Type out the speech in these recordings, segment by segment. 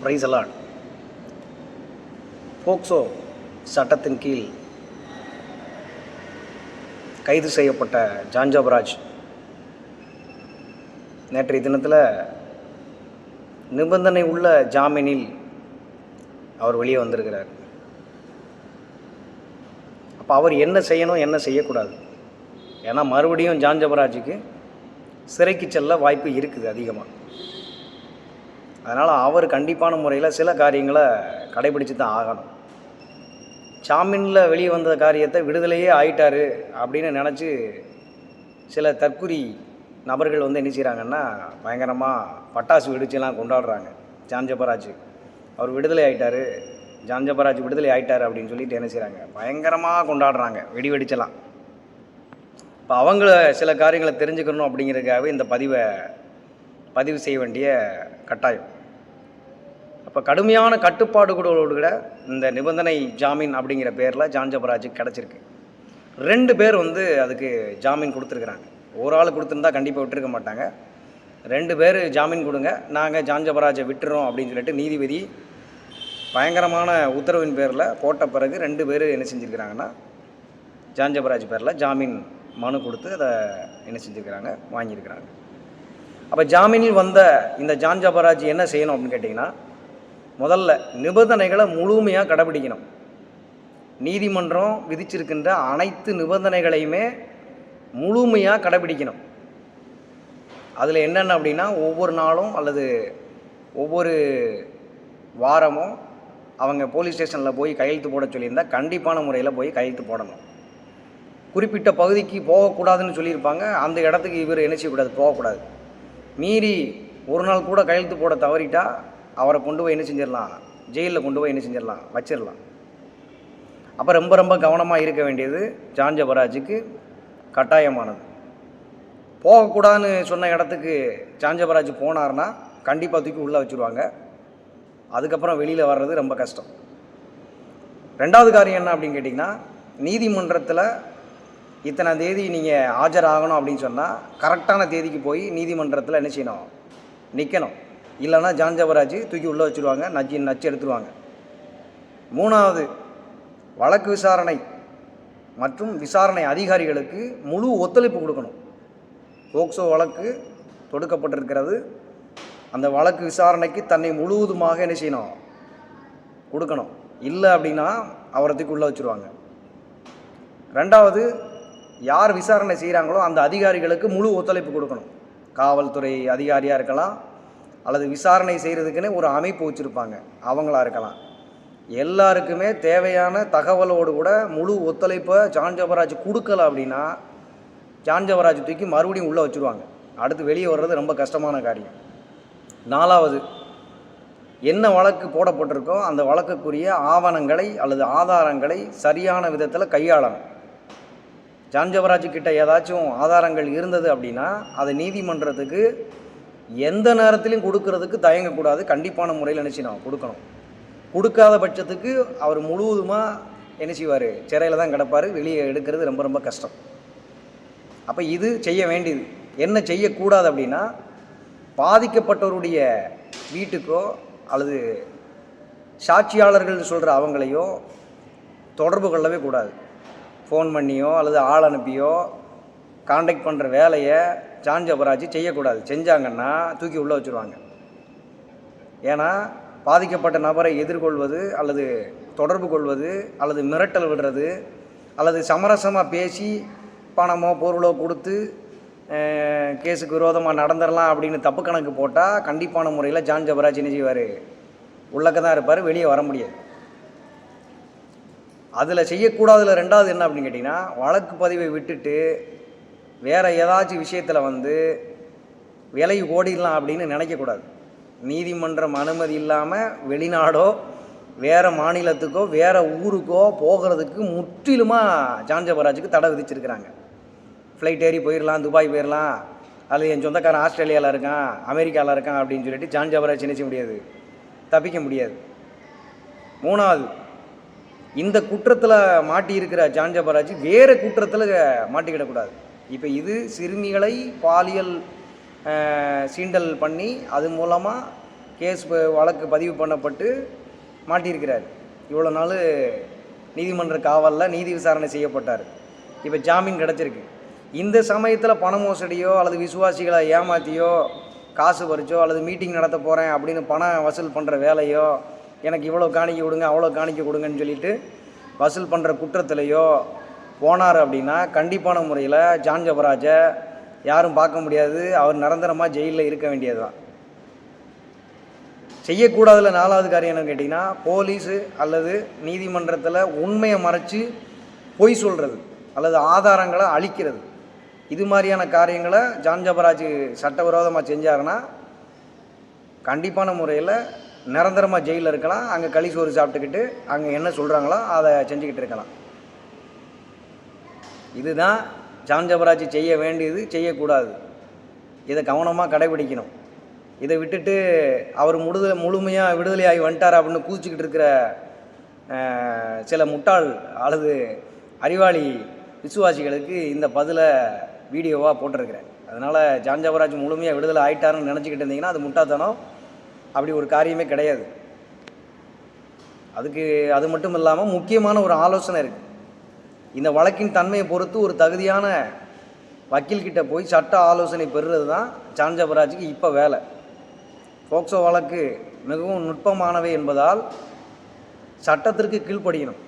Price allot POCSO சட்டத்தின் கீழ் கைது செய்யப்பட்ட ஜான்ஜாபராஜ். நேற்றைய தினத்தில் நிபந்தனை உள்ள ஜாமீனில் அவர் வெளியே வந்திருக்கிறார். அப்போ அவர் என்ன செய்யணும் என்ன செய்யக்கூடாது? ஏன்னா மறுபடியும் ஜான்ஜபராஜுக்கு சிறைக்கு செல்ல வாய்ப்பு இருக்குது அதிகமாக அதனால் அவர் கண்டிப்பான முறையில் சில காரியங்களை கடைபிடிச்சு தான் ஆகணும். ஜாமீனில் வெளியே வந்த காரியத்தை விடுதலையே ஆயிட்டாரு அப்படின்னு நினச்சி சில தற்குறி நபர்கள் வந்து என்ன செய்கிறாங்கன்னா பயங்கரமாக பட்டாசு வெடிச்செல்லாம் கொண்டாடுறாங்க. ஜான்ஜபராஜ் அவர் விடுதலை ஆயிட்டாரு. ஜான்ஜபராஜ் விடுதலை ஆயிட்டாரு அப்படின்னு சொல்லிட்டு என்ன செய்கிறாங்க பயங்கரமாக கொண்டாடுறாங்க வெடி வெடிச்செல்லாம். இப்போ அவங்கள சில காரியங்களை தெரிஞ்சுக்கணும் அப்படிங்கிறதுக்காகவே இந்த பதிவை பதிவு செய்ய வேண்டிய கட்டாயம். அப்போ கடுமையான கட்டுப்பாடுகளோடு கூட இந்த நிபந்தனை ஜாமீன் அப்படிங்கிற பேரில் ஜான்ஜபராஜுக்கு கிடச்சிருக்கு. ரெண்டு பேர் வந்து அதுக்கு ஜாமீன் கொடுத்துருக்குறாங்க. ஒரு ஆள் கொடுத்துருந்தா கண்டிப்பாக விட்டுருக்க மாட்டாங்க. ரெண்டு பேர் ஜாமீன் கொடுங்க நாங்கள் ஜான்ஜபராஜை விட்டுறோம் அப்படின்னு சொல்லிட்டு நீதிபதி பயங்கரமான உத்தரவின் பேரில் போட்ட பிறகு ரெண்டு பேர் என்ன செஞ்சுருக்கிறாங்கன்னா ஜான்ஜபராஜ் பேரில் ஜாமீன் மனு கொடுத்து அதை என்ன செஞ்சுருக்கிறாங்க வாங்கியிருக்கிறாங்க. அப்போ ஜாமீனில் வந்த இந்த ஜான்ஜபராஜ் என்ன செய்யணும் அப்படின்னு கேட்டிங்கன்னா முதல்ல நிபந்தனைகளை முழுமையாக கடைபிடிக்கணும். நீதிமன்றம் விதிச்சிருக்கின்ற அனைத்து நிபந்தனைகளையுமே முழுமையாக கடைபிடிக்கணும். அதில் என்னென்ன அப்படின்னா ஒவ்வொரு நாளும் அல்லது ஒவ்வொரு வாரமும் அவங்க போலீஸ் ஸ்டேஷனில் போய் கையெழுத்து போட சொல்லியிருந்தால் கண்டிப்பான முறையில் போய் கையெழுத்து போடணும். குறிப்பிட்ட பகுதிக்கு போகக்கூடாதுன்னு சொல்லியிருப்பாங்க. அந்த இடத்துக்கு இவர் என்ன செய்யக்கூடாது? போகக்கூடாது. மீறி ஒரு நாள் கூட கையெழுத்து போட தவறிட்டால் அவரை கொண்டு போய் என்ன செஞ்சிடலாம்? ஜெயிலில் கொண்டு போய் என்ன செஞ்சிடலாம்? வச்சிடலாம். அப்போ ரொம்ப ரொம்ப கவனமாக இருக்க வேண்டியது ஜான்ஜபராஜுக்கு கட்டாயமானது. போகக்கூடாதுன்னு சொன்ன இடத்துக்கு ஜான்ஜபராஜ் போனார்னா கண்டிப்பாக தூக்கி உள்ளே வச்சுருவாங்க. அதுக்கப்புறம் வெளியில் வர்றது ரொம்ப கஷ்டம். ரெண்டாவது காரியம் என்ன அப்படின்னு கேட்டிங்கன்னா நீதிமன்றத்தில் இத்தனை தேதி நீங்கள் ஆஜராகணும் அப்படின்னு சொன்னால் கரெக்டான தேதிக்கு போய் நீதிமன்றத்தில் என்ன செய்யணும்? நிற்கணும் இல்லைன்னா ஜான்ஜபராஜ் தூக்கி உள்ளே வச்சுருவாங்க நச்சு நச்சு எடுத்துருவாங்க. மூணாவது வழக்கு விசாரணை மற்றும் விசாரணை அதிகாரிகளுக்கு முழு ஒத்துழைப்பு கொடுக்கணும். போக்சோ வழக்கு தொடுக்கப்பட்டிருக்கிறது. அந்த வழக்கு விசாரணைக்கு தன்னை முழுவதுமாக என்ன செய்யணும்? கொடுக்கணும். இல்லை அப்படின்னா அவரத்துக்கு உள்ளே வச்சுருவாங்க. ரெண்டாவது யார் விசாரணை செய்கிறாங்களோ அந்த அதிகாரிகளுக்கு முழு ஒத்துழைப்பு கொடுக்கணும். காவல்துறை அதிகாரியாக இருக்கலாம் அல்லது விசாரணை செய்கிறதுக்குன்னு ஒரு அமைப்பு வச்சுருப்பாங்க. அவங்களா இருக்கலாம். எல்லாருக்குமே தேவையான தகவலோடு கூட முழு ஒத்துழைப்பை ஜான்ஜபராஜ் கொடுக்கல அப்படின்னா ஜான்ஜபராஜ் தூக்கி மறுபடியும் உள்ளே வச்சுருவாங்க. அடுத்து வெளியே வர்றது ரொம்ப கஷ்டமான காரியம். நாலாவது என்ன வழக்கு போடப்பட்டிருக்கோ அந்த வழக்குக்குரிய ஆவணங்களை அல்லது ஆதாரங்களை சரியான விதத்தில் கையாளணும். ஜான்ஜவராஜ் கிட்ட ஏதாச்சும் ஆதாரங்கள் இருந்தது அப்படின்னா அதை நீதிமன்றத்துக்கு எந்த நேரத்திலையும் கொடுக்கறதுக்கு தயங்கக்கூடாது. கண்டிப்பான முறையில் என்ன செய்யணும்? கொடுக்கணும். கொடுக்காத பட்சத்துக்கு அவர் முழுவதுமாக என்ன செய்வார்? சிறையில் தான் கிடப்பார். வெளியே எடுக்கிறது ரொம்ப ரொம்ப கஷ்டம். அப்போ இது செய்ய வேண்டியது. என்ன செய்யக்கூடாது அப்படின்னா பாதிக்கப்பட்டவருடைய வீட்டுக்கோ அல்லது சாட்சியாளர்கள் சொல்கிற அவங்களையோ தொடர்பு கொள்ளவே கூடாது. ஃபோன் பண்ணியோ அல்லது ஆள் அனுப்பியோ காண்டாக்ட் பண்ணுற வேலையை ஜான்ஜபராஜ் செய்யக்கூடாது. செஞ்சாங்கன்னா தூக்கி உள்ளே வச்சுருவாங்க. ஏன்னா பாதிக்கப்பட்ட நபரை எதிர்கொள்வது அல்லது தொடர்பு கொள்வது அல்லது மிரட்டல் விடுறது அல்லது சமரசமாக பேசி பணமோ பொருளோ கொடுத்து கேஸுக்கு விரோதமாக நடந்துடலாம் அப்படின்னு தப்பு கணக்கு போட்டால் கண்டிப்பான முறையில் ஜான் ஜபராஜ் என்ன செய்வார்? உள்ளக்க தான் இருப்பார் வெளியே வர முடியாது. அதில் செய்யக்கூடாதுல ரெண்டாவது என்ன அப்படின்னு கேட்டிங்கன்னா வழக்கு பதிவை விட்டுட்டு வேறு ஏதாச்சும் விஷயத்தில் வந்து விலை ஓடிடலாம் அப்படின்னு நினைக்கக்கூடாது. நீதிமன்றம் அனுமதி இல்லாமல் வெளிநாடோ வேறு மாநிலத்துக்கோ வேறு ஊருக்கோ போகிறதுக்கு முற்றிலுமாக ஜான்ஜபராஜுக்கு தடை விதிச்சிருக்கிறாங்க. ஃப்ளைட் ஏறி போயிடலாம் துபாய் போயிடலாம் அல்லது என் சொந்தக்காரன் ஆஸ்திரேலியாவில் இருக்கான் அமெரிக்காவில் இருக்கான் அப்படின்னு சொல்லிட்டு ஜான்ஜபராஜ் நினைச்ச முடியாது? தப்பிக்க முடியாது. மூணாவது இந்த குற்றத்தில் மாட்டியிருக்கிற ஜான்ஜபராஜ் வேறு குற்றத்தில் மாட்டிக்கிடக்கூடாது. இப்போ இது சிறுமிகளை பாலியல் சீண்டல் பண்ணி அது மூலமாக கேஸ் வழக்கு பதிவு பண்ணப்பட்டு மாட்டியிருக்கிறார். இவ்வளோ நாள் நீதிமன்ற காவலில் நீதி விசாரணை செய்யப்பட்டார். இப்போ ஜாமீன் கிடச்சிருக்கு. இந்த சமயத்தில் பண மோசடியோ அல்லது விசுவாசிகளை ஏமாத்தியோ காசு பறிச்சோ அல்லது மீட்டிங் நடத்த போகிறேன் அப்படின்னு பணம் வசூல் பண்ணுற வேலையோ எனக்கு இவ்வளோ காணிக்க கொடுங்க அவ்வளோ காணிக்க கொடுங்கன்னு சொல்லிட்டு வசூல் பண்ணுற குற்றத்திலையோ போனார் அப்படின்னா கண்டிப்பான முறையில் ஜான் ஜபராஜை யாரும் பார்க்க முடியாது. அவர் நிரந்தரமாக ஜெயிலில் இருக்க வேண்டியது தான் செய்யக்கூடாதுல நாலாவது காரியம் என்னன்னு கேட்டிங்கன்னா போலீஸு அல்லது நீதிமன்றத்தில் உண்மையை மறைச்சு பொய் சொல்கிறது அல்லது ஆதாரங்களை அழிக்கிறது. இது மாதிரியான காரியங்களை ஜான் ஜபராஜ் சட்டவிரோதமாக செஞ்சாருன்னா கண்டிப்பான முறையில் நிரந்தரமாக ஜெயிலில் இருக்கலாம். அங்கே களி சோறு சாப்பிட்டுக்கிட்டு அங்கே என்ன சொல்கிறாங்களோ அதை செஞ்சுக்கிட்டு இருக்கலாம். இதுதான் ஜான் ஜபராஜ் செய்ய வேண்டியது செய்யக்கூடாது. இதை கவனமாக கடைபிடிக்கணும். இதை விட்டுட்டு அவர் முடுதலை முழுமையாக விடுதலையாகி வந்துட்டார் அப்படின்னு கூச்சிக்கிட்டு இருக்கிற சில முட்டாள் அல்லது அறிவாளி விசுவாசிகளுக்கு இந்த பதிலை வீடியோவாக போட்டிருக்கிறேன். அதனால் ஜான் ஜபராஜ் முழுமையாக விடுதலை ஆயிட்டாருன்னு நினச்சிக்கிட்டு இருந்தீங்கன்னா அது முட்டாத்தனம் அப்படி ஒரு காரியமே கிடையாது. அதுக்கு அது மட்டும் இல்லாமல் முக்கியமான ஒரு ஆலோசனை இருக்குது இந்த வழக்கின் தன்மையை பொறுத்து ஒரு தகுதியான வக்கீல்கிட்ட போய் சட்ட ஆலோசனை பெறுறது தான் ஜான் இப்போ வேலை. போக்சோ வழக்கு மிகவும் நுட்பமானவை என்பதால் சட்டத்திற்கு கீழ்ப்படியணும்.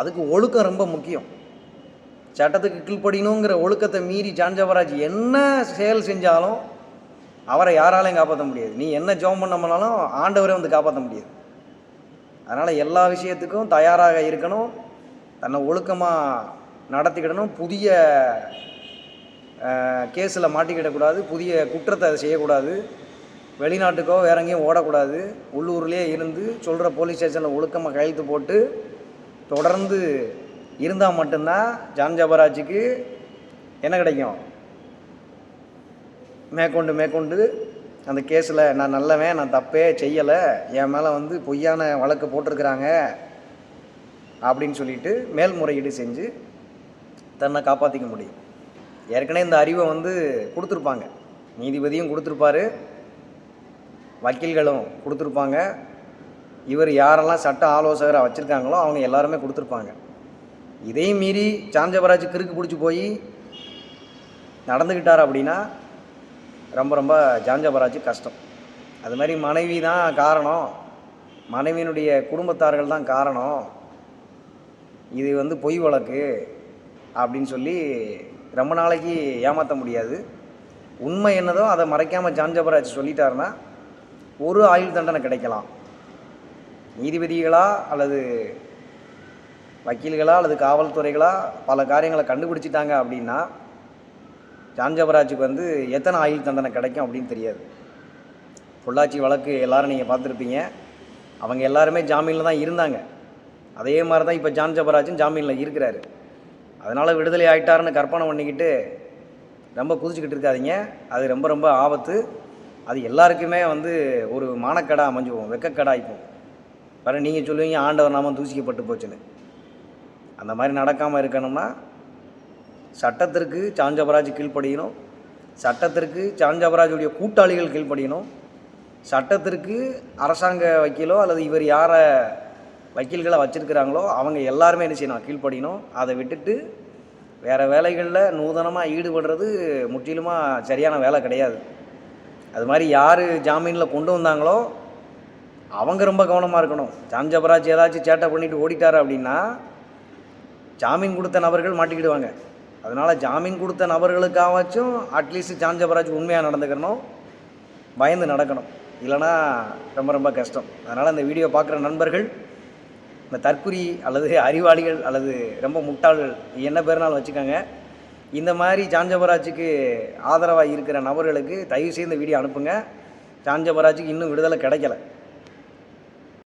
அதுக்கு ஒழுக்கம் ரொம்ப முக்கியம். சட்டத்துக்கு கீழ்ப்படியணுங்கிற ஒழுக்கத்தை மீறி ஜான் ஜபராஜ் என்ன செயல் செஞ்சாலும் அவரை யாராலையும் காப்பாற்ற முடியாது. நீ என்ன ஜெபம் பண்ண பண்ணாலும் ஆண்டவரை வந்து காப்பாற்ற முடியாது. அதனால் எல்லா விஷயத்துக்கும் தயாராக இருக்கணும். தன்னை ஒழுக்கமாக நடத்திக்கிடணும் புதிய கேஸில் மாட்டிக்கிடக்கூடாது புதிய குற்றத்தை அதை செய்யக்கூடாது வெளிநாட்டுக்கோ வேற எங்கேயும் ஓடக்கூடாது உள்ளூர்லேயே இருந்து சொல்கிற போலீஸ் ஸ்டேஷனில் ஒழுக்கமாக கையெழுத்து போட்டு தொடர்ந்து இருந்தால் மட்டும்தான் ஜான் ஜபராஜுக்கு என்ன கிடைக்கும்? மேற்கொண்டு மேற்கொண்டு அந்த கேஸில் நான் நல்லவன் நான் தப்பே செய்யலை என் மேலே வந்து பொய்யான வழக்கு போட்டிருக்கிறாங்க அப்படின்னு சொல்லிட்டு மேல்முறையீடு செஞ்சு தன்னை காப்பாற்றிக்க முடியும். ஏற்கனவே இந்த அறிவை வந்து கொடுத்துருப்பாங்க. நீதிபதியும் கொடுத்துருப்பாரு. வக்கீல்களும் கொடுத்துருப்பாங்க. இவர் யாரெல்லாம் சட்ட ஆலோசகராக வச்சுருக்காங்களோ அவங்க எல்லாருமே கொடுத்துருப்பாங்க. இதையும் மீறி சாஞ்சபராஜ் கிறுக்கு பிடிச்சி போய் நடந்துக்கிட்டார் அப்படின்னா ரொம்ப ரொம்ப ஜாஞ்சபராஜ் கஷ்டம். அது மாதிரி மனைவி தான் காரணம். மனைவியினுடைய குடும்பத்தார்கள் தான் காரணம். இது வந்து பொய் வழக்கு அப்படின்னு சொல்லி ரொம்ப நாளைக்கு ஏமாற்ற முடியாது. உண்மை என்னதோ அதை மறைக்காமல் ஜான்ஜபராஜ் சொல்லிட்டாருன்னா ஒரு ஆயுள் தண்டனை கிடைக்கலாம். நீதிபதிகளா அல்லது வக்கீல்களா அல்லது காவல்துறைகளா பல காரியங்களை கண்டுபிடிச்சிட்டாங்க அப்படின்னா ஜான்ஜபராஜுக்கு வந்து எத்தனை ஆயுள் தண்டனை கிடைக்கும் அப்படின்னு தெரியாது. பொள்ளாச்சி வழக்கு எல்லாரும் நீங்கள் பார்த்துருப்பீங்க. அவங்க எல்லாருமே ஜாமீனில் தான் இருந்தாங்க. அதே மாதிரி தான் இப்போ ஜான் ஜபராஜும் ஜாமீனில் இருக்கிறாரு. அதனால் விடுதலை ஆகிட்டாருன்னு கற்பனை பண்ணிக்கிட்டு ரொம்ப குதிச்சுக்கிட்டு இருக்காதீங்க. அது ரொம்ப ரொம்ப ஆபத்து. அது எல்லாருக்குமே வந்து ஒரு மானக்கடா அமைஞ்சுவோம் வெக்கக்கடா ஆயிப்போம் பாரு நீங்கள் சொல்லுவீங்க ஆண்டவர் நாமம் தூசிக்கப்பட்டு போச்சுன்னு. அந்த மாதிரி நடக்காமல் இருக்கணும்னா சட்டத்திற்கு சாஞ்சபராஜ் கீழ்ப்படியணும். சட்டத்திற்கு சாஞ்சபராஜுடைய கூட்டாளிகள் கீழ்ப்படியணும். சட்டத்திற்கு அரசாங்க வக்கீலோ அல்லது இவர் யாரை வக்கீல்களை வச்சுருக்கிறாங்களோ அவங்க எல்லாருமே என்ன செய்யணும்? கீழ்ப்படியணும். அதை விட்டுட்டு வேறு வேலைகளில் நூதனமாக ஈடுபடுறது முற்றிலுமாக சரியான வேலை கிடையாது. அது மாதிரி யார் ஜாமீனில் கொண்டு வந்தாங்களோ அவங்க ரொம்ப கவனமாக இருக்கணும். ஜான் ஜபராஜ் ஏதாச்சும் சேட்டை பண்ணிவிட்டு ஓடிட்டார் அப்படின்னா ஜாமீன் கொடுத்த நபர்கள் மாட்டிக்கிடுவாங்க. அதனால் ஜாமீன் கொடுத்த நபர்களுக்காகச்சும் அட்லீஸ்ட் ஜான் ஜபராஜ் உண்மையாக நடந்துக்கணும். பயந்து நடக்கணும். இல்லைன்னா ரொம்ப ரொம்ப கஷ்டம். அதனால் இந்த வீடியோ பார்க்குற நண்பர்கள் இந்த தற்குறி அல்லது அறிவாளிகள் அல்லது ரொம்ப முட்டாள்கள் என்ன பேர்னாலும் வச்சுக்கோங்க. இந்த மாதிரி ஜான்ஜபராஜுக்கு ஆதரவாக இருக்கிற நபர்களுக்கு தயவு செய்து இந்த வீடியோ அனுப்புங்க. ஜான்ஜபராஜுக்கு இன்னும் விடுதலை கிடைக்கல.